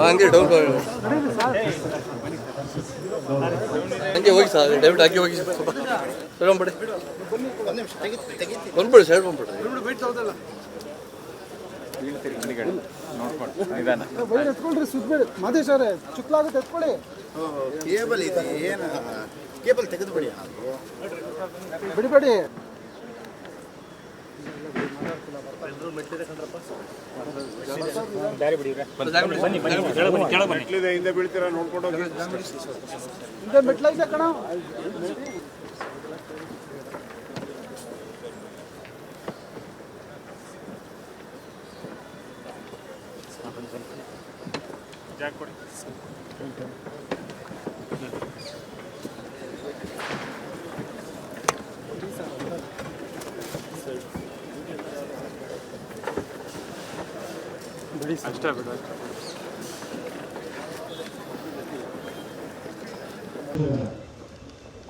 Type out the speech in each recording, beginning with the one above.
ಹಂಗೆ ಡೌನ್ ಹಂಗೆ ಹೋಗಿ ಸರ್ ದಯವಿಟ್ಟು ಹಂಗೆ ಹೋಗಿ. ಸ್ವಲ್ಪ ಬಂದ್ಬಿಡಿ. ಬಂದ್ಬಿಡಿ ಸೈಡ್ ಬಂದ್ಬಿಡಿ. ಬೈಲ್ ಎತ್ಕೊಳ್ರಿ ಸುದ್ಬೇಡಿ ಮಾದೇಶ್ ಅವರೇ ಚುಕ್ಲಾಗುತ್ತೆ ಎತ್ಕೊಳ್ಳಿ ಕೇಬಲ್ ಇದೆ ಏನು ಕೇಬಲ್ ತೆಗೆದುಬಿಡಿ ಬನ್ನಿ. ಬಿಡಿಬೇಡಿ ಹಿಂದೆ ಮೆಟ್ಲೈತೆ ಕಣ.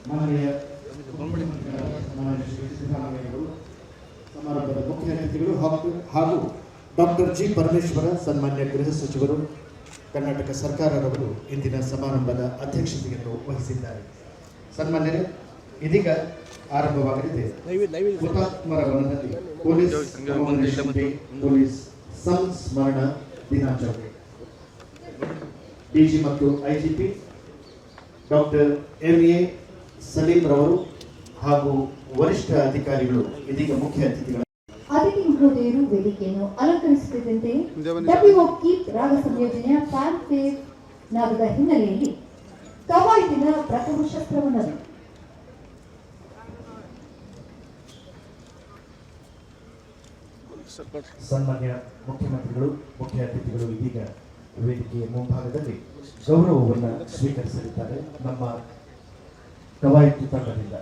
ಮಾನನೀಯ ಶ್ರೀ ಸಿದ್ದರಾಮಯ್ಯವರು ಸಮಾರಂಭದ ಮುಖ್ಯ ಅತಿಥಿಗಳು ಹಾಗೂ ಡಾಕ್ಟರ್ ಜಿ ಪರಮೇಶ್ವರ, ಸನ್ಮಾನ್ಯ ಗೃಹ ಸಚಿವರು, ಕರ್ನಾಟಕ ಸರ್ಕಾರದವರು ಇಂದಿನ ಸಮಾರಂಭದ ಅಧ್ಯಕ್ಷತೆಯನ್ನು ವಹಿಸಿದ್ದಾರೆ. ಸನ್ಮಾನ್ಯರೇ, ಇದೀಗ ಆರಂಭವಾಗಲಿದೆ. ಹುತಾತ್ಮರ ವನದಲ್ಲಿ ಪೊಲೀಸ್ ಪೊಲೀಸ್ ಸಂಸ್ಮರಣ ದಿನಾಚರಣೆ. ಡಿಜಿ ಮತ್ತು IGP doctor M A Saleem ರವರು ಹಾಗೂ ವರಿಷ್ಠ ಅಧಿಕಾರಿಗಳು ಇದೀಗ ಮುಖ್ಯ ಅತಿಥಿಗಳು ಅತಿಥಿ ಮಹೋದಯರು ವೇದಿಕೆಯನ್ನು ಅಲಂಕರಿಸುತ್ತಿದ್ದಂತೆ ಡಬ್ಲ್ಯೂ ಕೀಪ್ ರಾಗ ಸಂಯೋಜನೆಯ ಫ್ಯಾನ್ ಫೇರ್ ನಾದದ ಹಿನ್ನೆಲೆಯಲ್ಲಿ ಕವಾಯತಿನ ಪ್ರಥಮ ಶಸ್ತ್ರವನ್ನು ಸನ್ಮಾನ್ಯ ಮುಖ್ಯಮಂತ್ರಿಗಳು ಮುಖ್ಯ ಅತಿಥಿಗಳು ಇದೀಗ ವೇದಿಕೆಯ ಮುಂಭಾಗದಲ್ಲಿ ಗೌರವವನ್ನು ಸ್ವೀಕರಿಸಲಿದ್ದಾರೆ ನಮ್ಮ ಕವಾಯತು ತಂಡದಿಂದ.